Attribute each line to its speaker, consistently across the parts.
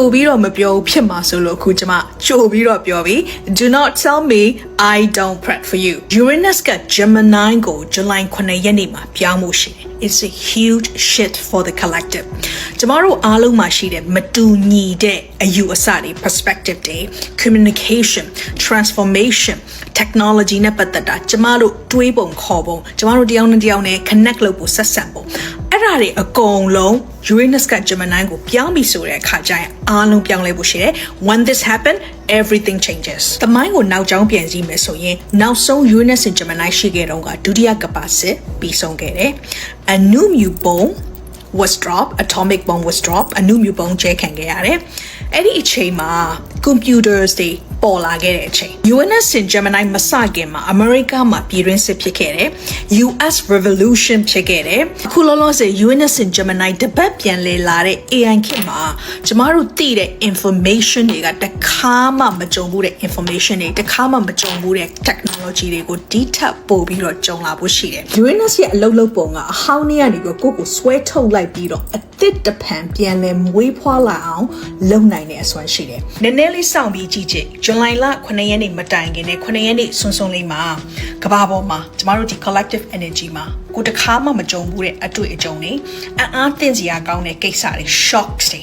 Speaker 1: ိုပြီးတော့မပြောဘူးဖြစ်မှာဆိုလို့အခုကျမကြိုပြီးတော့ပြောပြီး do not tell me i don't pray for you uranus က gemini ကို july 9ရက်နေ့မှာပြောင်းမှုရှိတယ် it's a huge shit for the collective ကျမတို့အားလုံးမှာရှိတဲ့မတူညီတဲ့အယူအဆတွေ perspective တွေ communication transformation technology နဲ့ပတ်သက်တာကျမတို့တွေးပုံခေါ်ပုံကျမတို့တယောက်နဲ့တယောက်နဲ့ connect လုပ်ဖို့ဆက်ဆံဖို့ အဲ့ဒါတွေအကုန်လုံး Uranus က Gemini ကိုပြောင်းပြီဆိုတဲ့အခါကျရင်အားလုံးပြောင်းလဲဖို့ရှိတယ် when this happen everything changes တမိုင်းကိုနောက်ကျောင်းပြန်ကြည့်မယ်ဆိုရင်နောက်ဆုံး Uranus and Gemini ရှိခဲ့တော့ကဒုတိယကပ္ပစစ်ပြီးဆုံးခဲ့တယ်အနုမြူပုံ was drop atomic bomb was drop အနုမြူပုံကျဲခံခဲ့ရတယ်အဲ့ဒီအချိန်မှာ computers တွေပေါ်လာခဲ့တဲ့အချိန် UNS နဲ့ Gemini မစခင်မှာ America မှာပြည်တွင်းစစ်ဖြစ်ခဲ့တယ် US Revolution ဖြစ်ခဲ့တယ်အခုလောလောဆယ် UNS နဲ့ Gemini တပတ်ပြန်လည်လာတဲ့ AI ခေတ်မှာကျမတို့သိတဲ့ information တွေကတခါမှမကြုံဘူးတဲ့ information တွေတခါမှမကြုံဘူးတဲ့ technology တွေကိုဒီထပ်ပို့ပြီးတော့ကြုံလာဖို့ရှိတယ် UNS ရဲ့အလုပ်လုပ်ပုံကအဟောင်းလေးကနေပြီးကိုယ့်ကိုဆွဲထုတ်လိုက်ပြီးတော့အသစ်တစ်ဖန်ပြန်လဲမွေးဖွားလာအောင်လုပ်နိုင်တဲ့အစွမ်းရှိတယ်နည်းနည်းလေးစောင့်ပြီးကြည့်ကြည့်ဇွန်လလ9ရက်နေ့မတိုင်ခင်နဲ့9ရက်နေ့ဆွန်းဆွန်းလေးမှာကဘာပေါ်မှာကျမတို့ဒီ collective energy မှာကိုတခါမှမကြုံဘူးတဲ့အတွေ့အကြုံတွေအံ့အားသင့်စရာကောင်းတဲ့ကိစ္စတွေ shocks တွေ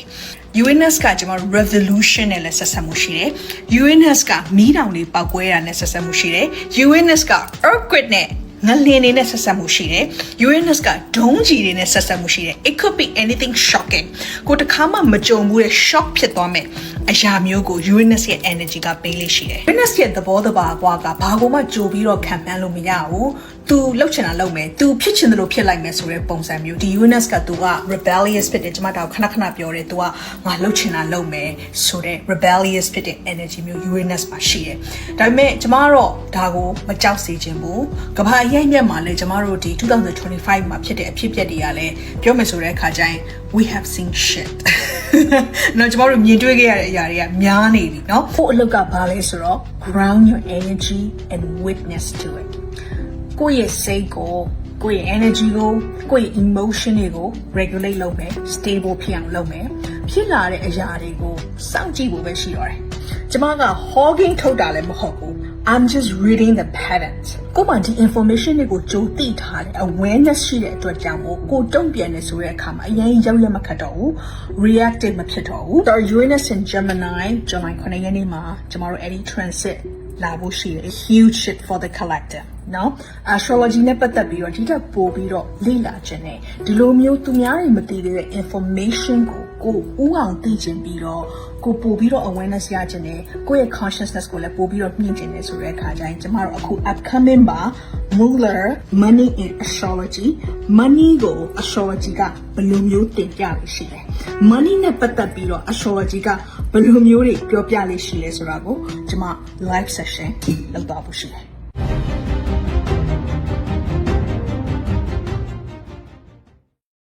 Speaker 1: UNS ကကျွန်တော် revolution နဲ့လည်းဆက်ဆက်မှုရှိတယ်။ UNS ကမီးတောင်တွေပောက်ကွဲတာနဲ့ဆက်ဆက်မှုရှိတယ်။ UNS က earthquake နဲ့ ငလျင်တွေနဲ့ဆက်ဆက်မှုရှိတယ်။ Uranus ကဒုံးကြီးတွေနဲ့ဆက်ဆက်မှုရှိတယ်။ It could be anything shocking ကိုတခါမှမကြုံဘူးတဲ့ shock ဖြစ်သွားမယ်အရာမျိုးကို Uranus ရဲ့ energy ကပေးလေးရှိတယ်။ Uranus ရဲ့သဘောတဘာကွာကဘာကိုမှကြိုပြီးတော့ခံမှန်းလို့မရဘူး။ သူလှုပ်ချင်တာလှုပ်မယ်သူဖြစ်ချင်တယ်လို့ဖြစ်လိုက်မယ်ဆိုတဲ့ပုံစံမျိုးဒီ UNS ကသူက rebellious ဖြစ်တယ်ကျွန်မတို့ခဏခဏပြောတယ်သူကငါလှုပ်ချင်တာလှုပ်မယ်ဆိုတဲ့ rebellious ဖြစ်တဲ့ energy မျိုး UNS မှာရှိတယ်ဒါပေမဲ့ကျွန်မတော့ဒါကိုမကြောက်စေချင်ဘူးကမ္ဘာအရိုက်မြက်မှာလည်းကျွန်မတို့ဒီ2025မှာဖြစ်တဲ့အဖြစ်အပျက်တွေကလည်းပြောမယ်ဆိုတဲ့အခါကျရင် we have seen shit နော်ကျွန်တော်တို့မြင်တွေ့ခဲ့ရတဲ့အရာတွေကများနေပြီเนาะကို့အလုပ်ကဘာလဲဆိုတော့ ground your energy and witness to it ကိုယ့်ရဲ့စိတ်ကိုကိုယ့်ရဲ့ energy ကိုကိုယ့်ရဲ့ emotion တွေကို regulate လုပ်မယ် stable ဖြစ်အောင်လုပ်မယ်ဖြစ်လာတဲ့အရာတွေကိုစောင့်ကြည့်ဖို့ပဲရှိတော့တယ်ကျမက hogging ထုတ်တာလည်းမဟုတ်ဘူး I'm just reading the patterns ကိုမှဒီ information တွေကိုကြိုသိထားတယ် awareness ရှိတဲ့အတွက်ကြောင့်မို့ကိုတုံ့ပြန်နေဆိုတဲ့အခါမှာအရင်ရောက်ရမခတ်တော့ဘူး reactive မဖြစ်တော့ဘူး Star Uranus and Gemini Gemini 9ရက်နေ့မှာကျမတို့အဲ့ဒီ transit လာဖို့ရှိတယ် huge shit for the collective နော် astrology နဲ့ပတ်သက်ပြီးတော့ဒီတက်ပို့ပြီးတော့လေ့လာခြင်းနဲ့ဒီလိုမျိုးသူများတွေမသိသေးတဲ့ information ကို ကိုဥအောင်သိခြင်းပြီးတော့ကိုပို့ပြီးတော့ awareness ရခြင်းနဲ့ကိုယ့်ရဲ့ consciousness ကိုလည်းပို့ပြီးတော့မြင့်ခြင်းနဲ့ဆိုတဲ့အခါကျရင်ကျမတို့အခု upcoming ပါ ruler money in astrology money ကို astrology ကဘယ်လိုမျိုးတင်ပြလို့ရှိလဲ money နဲ့ပတ်သက်ပြီးတော့ astrology ကဘယ်လိုမျိုးတွေပြောပြလို့ရှိလဲဆိုတာကိုကျမ live session လုပ်တော့ဖို့ရှိတယ်